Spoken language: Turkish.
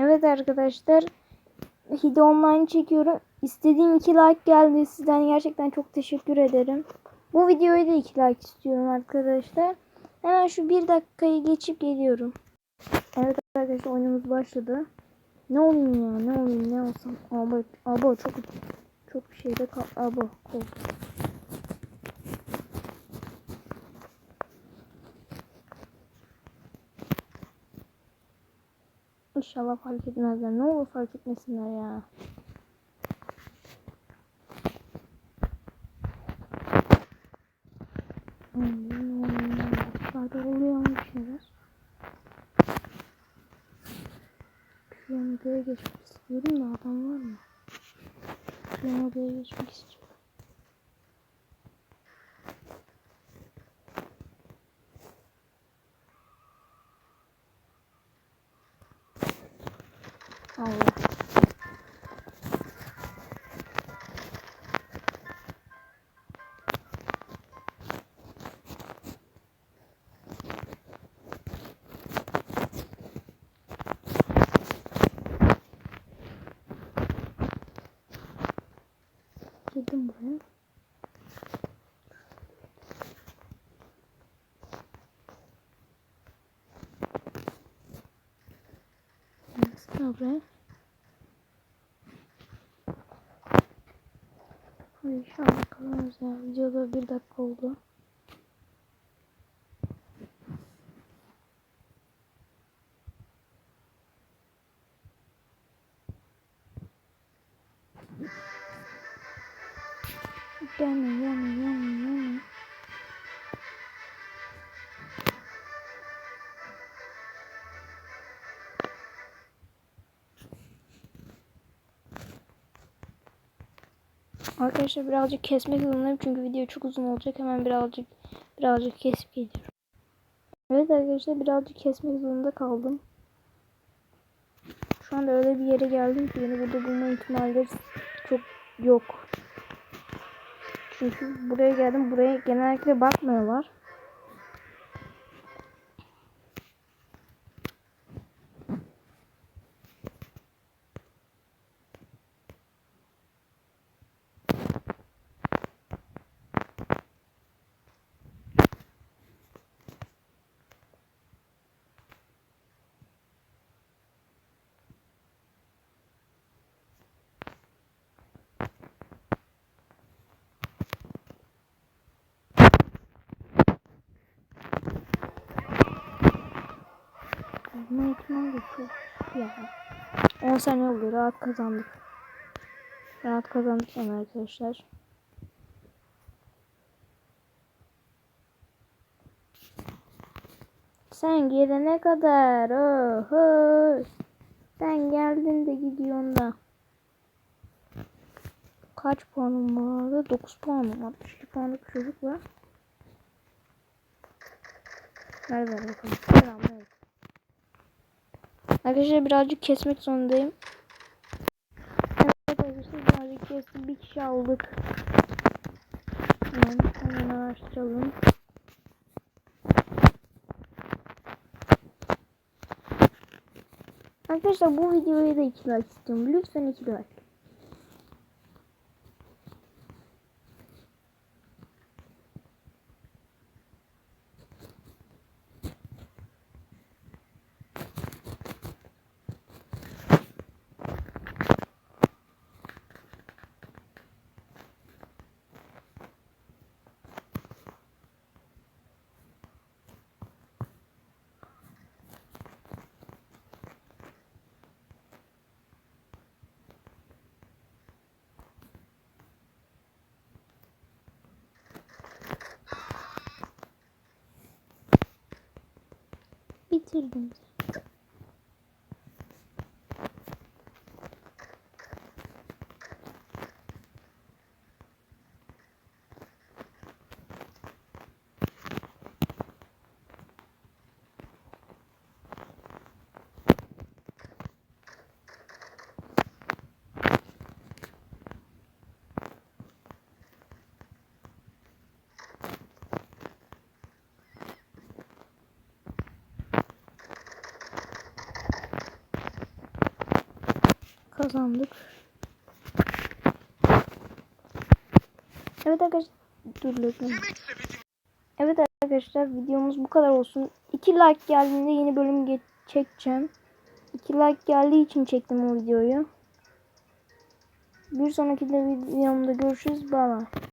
Evet arkadaşlar. Hide online çekiyorum. İstediğim 2 like geldi. Sizden gerçekten çok teşekkür ederim. Bu videoya da 2 like istiyorum arkadaşlar. Hemen şu 1 dakikayı geçip geliyorum. Evet arkadaşlar oyunumuz başladı. Ne olayım ya ne olayım ne olsam. Abo, abo çok çok bir şeyde kal. Abo kol. İnşallah fark etmezler. Ne olur fark etmesinler ya. Zaten oluyor bir şeyler. Şu odaya geçmek istiyorum da adam var mı? Şu odaya geçmek istiyorum. 아예. 이게 뭐야? Buraya? Hadi şu an kalırız ya. Videoda bir dakika oldu. Gelme gelme gelme. Arkadaşlar birazcık kesmek zorundayım çünkü video çok uzun olacak. Hemen birazcık birazcık kesip geliyorum. Evet arkadaşlar birazcık kesmek zorunda kaldım. Şu anda öyle bir yere geldim ki beni burada bulma ihtimalleri çok yok. Çünkü buraya geldim. Buraya genellikle bakmıyorlar. Bulma ihtimali de çok ya. 10 saniye oldu. Rahat kazandık. Rahat kazandık yani arkadaşlar. Sen gelene kadar oho. Sen geldin de gidiyorsun da. Kaç puanım vardı? 9 puanım. 62 puanlık çocuk var. Ver ver bakalım. Selamünaleyküm. Arkadaşlar birazcık kesmek zorundayım. Evet arkadaşlar birazcık kestim. Bir kişi aldık. Hemen, hemen araştıralım. Arkadaşlar bu videoya da 2 like istiyorum. Lütfen 2 like. Bitirdim. Kazandık. Evet arkadaşlar. Evet arkadaşlar videomuz bu kadar olsun. 2 like geldiğinde yeni bölüm çekeceğim. 2 like geldiği için çektim o videoyu. Bir sonraki de videomda görüşürüz. Bye bye.